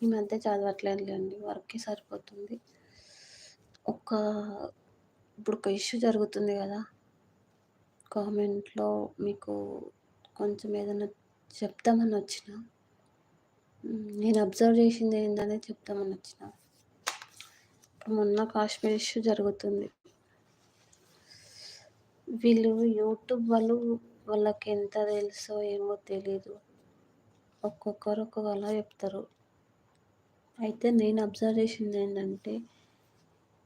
ఈ మధ్య చదవట్లేదులేండి వర్క్‌కి సరిపోతుంది. ఒక ఇప్పుడు ఒక ఇష్యూ జరుగుతుంది కదా కామెంట్‌లో మీకు కొంచెం ఏదైనా చెప్దామని వచ్చిన. నేను అబ్జర్వ్ చేసింది ఏంటనే చెప్తామని వచ్చిన. ఇప్పుడు మొన్న కాశ్మీర్ ఇష్యూ జరుగుతుంది. వీళ్ళు యూట్యూబ్ వాళ్ళు వాళ్ళకి ఎంత తెలుసో ఏమో తెలీదు. ఒక్కొక్కరు ఒక్కొక్కలా చెప్తారు. అయితే నేను అబ్జర్వ్ చేసింది ఏంటంటే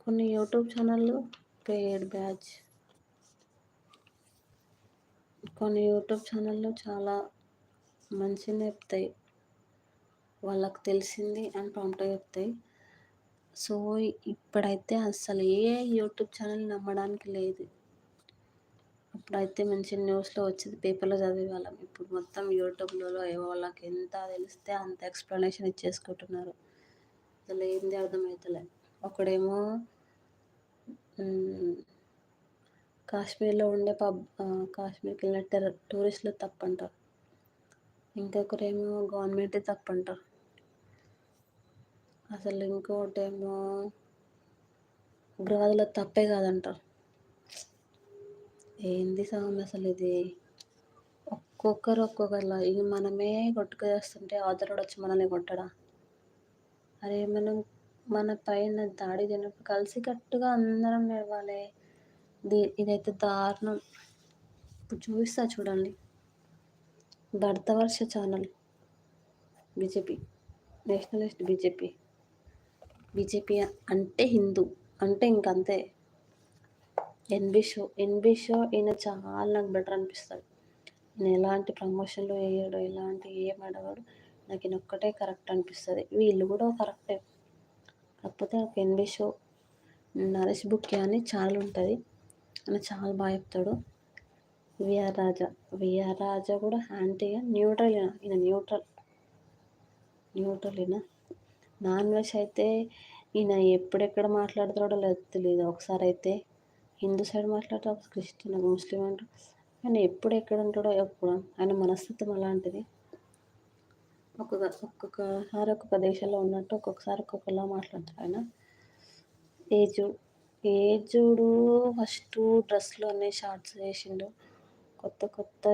కొన్ని యూట్యూబ్ ఛానళ్ళు పెయిడ్ బ్యాచ్ కొన్ని యూట్యూబ్ ఛానళ్ళు చాలా మంచిగానే చెప్తాయి. వాళ్ళకి తెలిసింది అని ప్రాంప్ట్‌గా చెప్తాయి. సో, ఇప్పుడైతే అసలు ఏ యూట్యూబ్ ఛానల్ నమ్మడానికి లేదు. అప్పుడైతే మంచి న్యూస్‌లో వచ్చేది పేపర్‌లో చదివేవాళ్ళం. ఇప్పుడు మొత్తం యూట్యూబ్‌లలో వాళ్ళకి ఎంత తెలిస్తే అంత ఎక్స్‌ప్లనేషన్ ఇచ్చేసుకుంటున్నారు. అసలు ఏంది అర్థమవుతలే ఒకడేమో కాశ్మీర్‌లో ఉండే పబ్ కాశ్మీర్‌కి వెళ్ళిన టెర టూరిస్టులు తప్పంటారు. ఇంకొకరేమో గవర్నమెంటే తప్పంటారు. అసలు ఇంకోటేమో ఉగ్రవాదుల తప్పే కాదంటారు. ఏంది స్వామి అసలు ఇది? ఒక్కొక్కరు ఒక్కొక్కలా ఇగ మనమే కొట్టుకు చేస్తుంటే ఆధారుడు వచ్చి మనల్ని కొట్టడా? అరే మనం మన పైన దాడి జరిగినప్పుడు కలిసికట్టుగా అందరం నడవాలే. దీ ఇదైతే దారుణం. ఇప్పుడు చూపిస్తా చూడండి. Bharatavarsha channel BJP nationalist BJP. BJP అంటే హిందూ అంటే ఇంకంతే. ఎన్‌బి షో ఎన్‌బి షో ఈయన చాలా నాకు బెటర్ అనిపిస్తాడు. ఈయన ఎలాంటి ప్రమోషన్‌లు వేయడు ఎలాంటి ఏం అడగడు. నాకు ఈయన ఒక్కటే కరెక్ట్ అనిపిస్తుంది వీళ్ళు కూడా కరెక్టే. కాకపోతే ఒక ఎన్‌బి షో నరేష్ బుక్ అని ఛానల్ ఉంటుంది ఆయన చాలా బాగా చెప్తాడు. విఆర్ రాజా విఆర్ రాజా కూడా యాంటీగా న్యూట్రల్ ఈయన. ఈయన న్యూట్రల్. న్యూట్రల్ ఈయన. నాన్ వెజ్ అయితే ఈయన ఎప్పుడెక్కడ మాట్లాడతాడో లేదు తెలియదు ఒకసారి అయితే హిందూ సైడ్ మాట్లాడతాడు. క్రిస్టియన్ ముస్లిం అంటాడు. ఆయన ఎప్పుడు ఎక్కడ ఉంటాడో ఎప్పుడు ఆయన మనస్తత్వం అలాంటిది. ఒక్కొక్క ఒక్కొక్కసారి ఒక్కొక్క దేశంలో ఉన్నట్టు ఒక్కొక్కసారి ఒక్కొక్కలా మాట్లాడతారు ఆయన. ఏజు ఏజుడు ఫస్ట్ డ్రెస్‌లు అన్నీ షార్ట్స్ వేసిండు. కొత్త కొత్త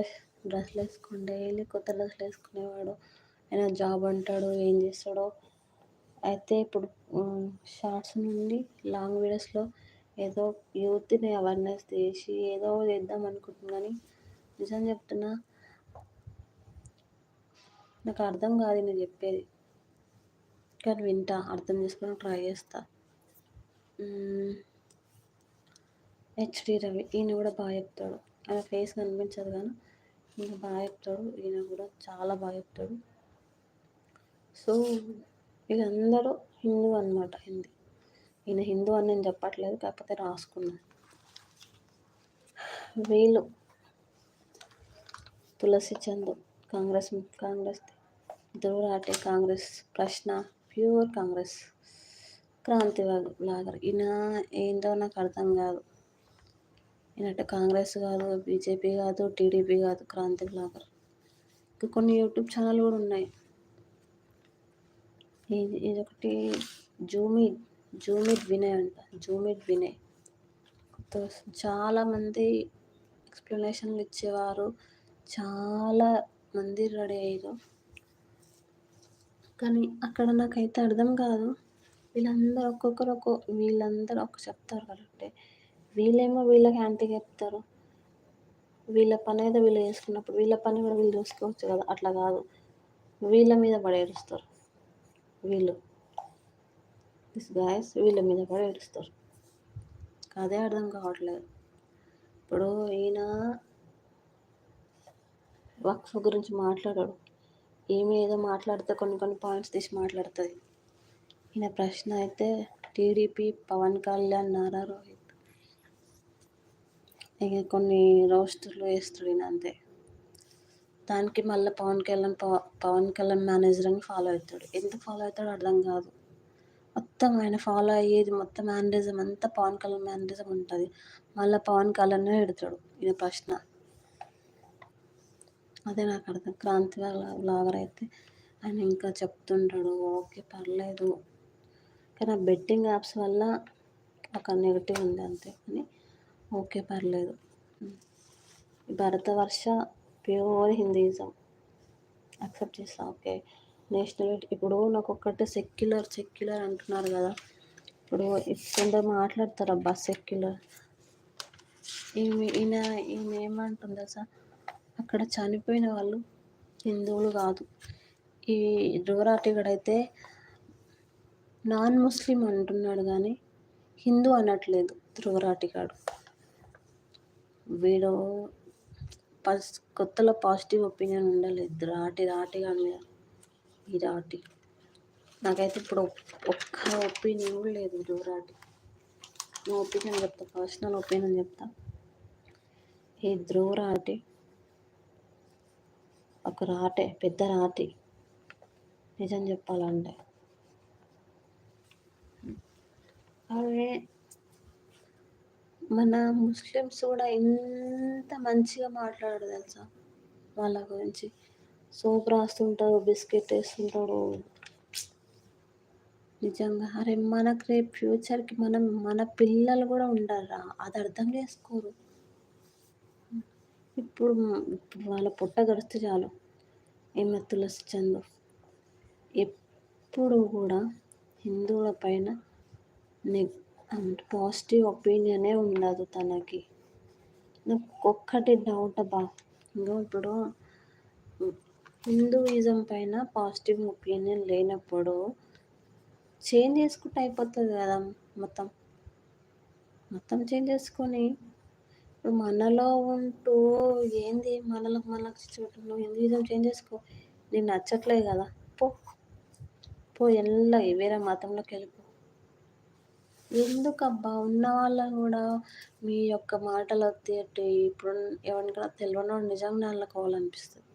డ్రెస్సులు వేసుకుని డైలీ కొత్త డ్రెస్సులు వేసుకునేవాడు. ఆయన జాబ్ అంటాడు. ఏం చేస్తాడో అయితే ఇప్పుడు షార్ట్స్ నుండి లాంగ్ వీడియోస్‌లో ఏదో యూత్‌ని అవేర్‌నెస్ చేసి ఏదో చేద్దాం అనుకుంటుందని కానీ నిజం చెప్తున్నా నాకు అర్థం కాదు నేను చెప్పేది. కానీ వింటా. అర్థం చేసుకుని ట్రై చేస్తా. హెచ్‌డి రవి ఈయన కూడా బాగా చెప్తాడు. ఆయన ఫేస్ కనిపించదు కానీ ఈయన బాగా చెప్తాడు. ఈయన కూడా చాలా బాగా చెప్తాడు. సో, వీళ్ళందరూ హిందూ అనమాట. హిందీ. ఈయన హిందూ అని నేను చెప్పట్లేదు. కాకపోతే రాసుకున్నాను వీళ్ళు తులసి చంద్ కాంగ్రెస్ కాంగ్రెస్ దూరాటే కాంగ్రెస్. ప్రశ్న ప్యూర్ కాంగ్రెస్. క్రాంతి లాగర్ ఈయన ఏందో నాకు అర్థం కాదు. ఈయన కాంగ్రెస్ కాదు, బీజేపీ కాదు, టీడీపీ కాదు. క్రాంతి బ్లాగర్ ఇంకా కొన్ని యూట్యూబ్ ఛానల్ కూడా ఉన్నాయి. ఇది ఇదొకటి జూమిడ్ జూమిడ్ వినయ్ అంట. జూమిడ్ వినయ్. చాలామంది ఎక్స్‌ప్లనేషన్‌లు ఇచ్చేవారు. చాలా మంది రెడీ అయ్యారు కానీ అక్కడ నాకైతే అర్థం కాదు. వీళ్ళందరూ ఒక్కొక్కరు ఒక్కో వీళ్ళందరూ ఒక చెప్తారు కరెక్టే. వీళ్ళేమో వీళ్ళకి యాంటీ చెప్తారు. వీళ్ళ పని అయితే వీళ్ళు చేసుకున్నప్పుడు వీళ్ళ పని కూడా వీళ్ళు చూసుకోవచ్చు కదా! అట్లా కాదు. వీళ్ళ మీద పడి ఏడుస్తారు. వీళ్ళు. దిస్ గాయస్ వీళ్ళ మీద పడి ఏడుస్తారు. అదే అర్థం కావట్లేదు. ఇప్పుడు ఈయన వక్ఫ్ గురించి మాట్లాడడు. ఏమి ఏదో మాట్లాడితే కొన్ని కొన్ని పాయింట్స్ తీసి మాట్లాడుతుంది ఈయన ప్రశ్న అయితే టీడీపీ, పవన్ కళ్యాణ్, నారా రోహిత్. ఇక కొన్ని రోస్టర్‌లు వేస్తాడు ఈయన అంతే. దానికి మళ్ళీ పవన్ కళ్యాణ్ పవ పవన్ కళ్యాణ్ మేనేజర్ అని ఫాలో అవుతాడు. ఎందుకు ఫాలో అవుతాడో అర్థం కాదు. మొత్తం ఆయన ఫాలో అయ్యేది మొత్తం మేనరిజం అంతా పవన్ కళ్యాణ్ మేనరిజం ఉంటుంది మళ్ళీ పవన్ కళ్యాణ్ పెడతాడు ఈయన ప్రశ్న. అదే నాకు అర్థం. క్రాంతి వ్లా వ్లాగర్ అయితే ఆయన ఇంకా చెప్తుంటాడు ఓకే పర్లేదు. కానీ ఆ బెట్టింగ్ యాప్స్ వల్ల ఒక నెగిటివ్ ఉంది అంతే. కానీ ఓకే పర్లేదు. Bharatavarsha pure Hinduism. అక్సెప్ట్ చేస్తా. ఓకే. నేషనల్ ఇప్పుడు నాకు ఒక్కటే సెక్యులర్ సెక్యులర్ అంటున్నారు కదా. ఇప్పుడు కొందరు మాట్లాడతారు అబ్బా సెక్యులర్. ఈమె ఈయన ఈయన ఏమంటుంది సార్ అక్కడ చనిపోయిన వాళ్ళు హిందువులు కాదు. ఈ ధ్రువరాటిగడైతే నాన్ ముస్లిం అంటున్నాడు కానీ హిందూ అనట్లేదు ధ్రువరాటిగాడు వీడు పస్ కొత్తలో పాజిటివ్ ఒపీనియన్ ఉండలేదు. రాటి రాటి కానీ ఈ రాటి నాకైతే ఇప్పుడు ఒక్క ఒపీనియన్ కూడా లేదు ధ్రువరాటి నా ఒపీనియన్ చెప్తా పర్సనల్ ఒపీనియన్ చెప్తా. ఈ ధ్రువరాటి ఒక రాటే పెద్ద రాతి. నిజం చెప్పాలంటే. అదే మన ముస్లిమ్స్ కూడా ఎంత మంచిగా మాట్లాడరు తెలుసా? వాళ్ళ గురించి. సోప్ రాస్తుంటాడు బిస్కెట్ వేస్తుంటాడు. నిజంగా. అరే మనకు రేపు ఫ్యూచర్కి మనం మన పిల్లలు కూడా ఉండారా అది అర్థం చేసుకోరు. ఇప్పుడు ఇప్పుడు వాళ్ళ పుట్ట గడిస్తే చాలు. ఈమె తులసి చందు. ఎప్పుడు కూడా హిందువుల పైన నెగ్ పాజిటివ్ ఒపీనియనే ఉండదు తనకి. నాకు ఒక్కటి డౌట్ అబ్బా ఇంకా ఇప్పుడు హిందూయిజం పైన పాజిటివ్ ఒపీనియన్ లేనప్పుడు చేంజ్ చేసుకుంటే అయిపోతుంది కదా మొత్తం. మొత్తం చేంజ్ చేసుకొని ఇప్పుడు మనలో ఉంటూ ఏంది? మనలకు మనకు చూడటం నువ్వు హిందూయిజం చేంజ్ చేసుకో? నీకు నచ్చట్లే కదా. పో. పో ఎల్ల వేరే మతంలోకి వెళ్ళిపో. ఎందుకబ్బా? ఉన్న వాళ్ళని కూడా మీ యొక్క మాటలు తీయటి ఇప్పుడు ఎవరికైనా తెలియనోడు నిజంగా అల్లకోవాలనిపిస్తుంది.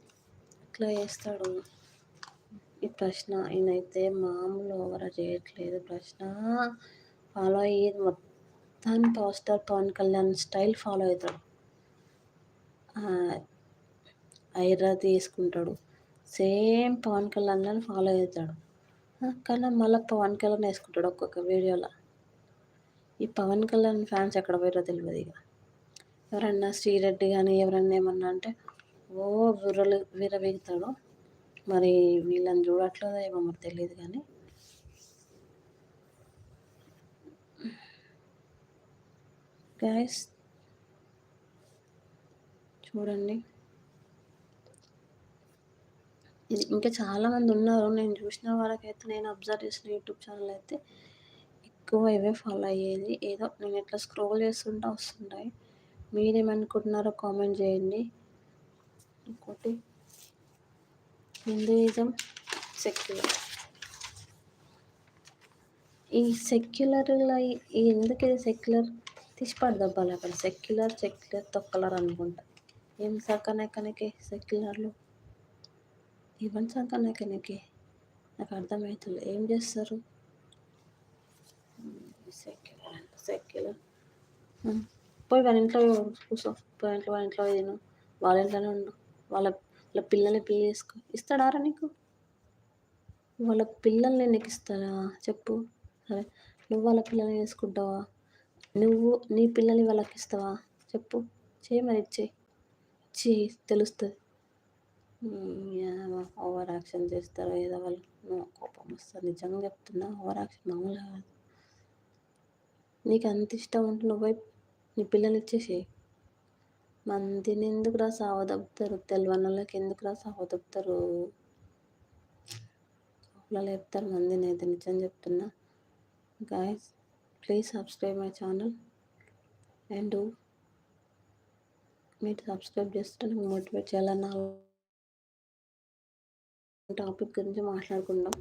ఇట్లా చేస్తాడు? ఈ ప్రశ్న. ఈయనైతే మామూలు ఎవరు చేయట్లేదు. ప్రశ్న ఫాలో అయ్యేది మొత్తం poster Pavan Kalyan style follow అవుతాడు. ఐరా తీసుకుంటాడు. సేమ్ పవన్ కళ్యాణ్ ఫాలో అవుతాడు. కానీ మళ్ళీ పవన్ కళ్యాణ్ వేసుకుంటాడు ఒక్కొక్క వీడియోలో. ఈ పవన్ కళ్యాణ్ ఫ్యాన్స్ ఎక్కడ పోయారో తెలియదు ఇక. ఎవరన్నా శ్రీరెడ్డి కానీ ఎవరన్నా ఏమన్నా అంటే ఓ విర్రలు విరవీగుతాడు. మరి వీళ్ళని చూడట్లేదో ఏమో మరి తెలియదు కానీ గ్యాస్ చూడండి. ఇది ఇంకా చాలామంది ఉన్నారు. నేను చూసిన వాళ్ళకైతే నేను అబ్జర్వ్ చేసిన యూట్యూబ్ ఛానల్ అయితే ఎక్కువ ఇవే ఫాలో అయ్యేది. ఏదో నేను ఇట్లా స్క్రోల్ చేస్తుంటే వస్తుంటాయి. మీరేమనుకుంటున్నారో కామెంట్ చేయండి. ఇంకోటి హిందూయిజం సెక్యులర్ ఈ సెక్యులర్లో ఎందుకు ఇది సెక్యులర్ తీసి పడదబ్బాలి అక్కడ. సెక్యులర్ సెక్యులర్ తొక్కలర్ అనుకుంటా. ఏం సక్కనెక్కనికి సెక్యులర్లు? ఇవన్నీ సక్కనెక్కనికి నాకు అర్థమవుతుంది ఏం చేస్తారు? సెక్యులర్ అంటే సెక్యులర్. పోయి వాళ్ళ ఇంట్లో కూర్చో పోయి ఇంట్లో వాళ్ళ ఇంట్లో తిను. వాళ్ళ ఇంట్లోనే ఉండు. వాళ్ళ వాళ్ళ పిల్లల్ని పెళ్ళి చేసుకో. ఇస్తాడారా నీకు? వాళ్ళ పిల్లల్ని నీకు ఇస్తారా చెప్పు. సరే. నువ్వు వాళ్ళ పిల్లల్ని వేసుకుంటావా నువ్వు నీ పిల్లల్ని వాళ్ళకి ఇస్తావా చెప్పు. చేయి మరి ఇచ్చేయి ఇచ్చి తెలుస్తుంది. ఓవర్ యాక్షన్ చేస్తారు ఏదో వాళ్ళు. కోపం వస్తుంది. నిజంగా చెప్తున్నా ఓవర్ యాక్షన్ మామూలుగా కాదు. నీకు అంత ఇష్టం ఉంటే నువ్వే నీ పిల్లలు ఇచ్చేసి మందిని ఎందుకు రా సావదపుతారు తెలియని వాళ్ళకి ఎందుకు రా సావదపుతారు అలా చెప్తారు మందిని అయితే నిజం చెప్తున్నా. Guys please subscribe my channel and మీరు సబ్స్క్రైబ్ చేస్తే నాకు మోటివేట్ చేయాలన్న టాపిక్ గురించి మాట్లాడుకుందాం.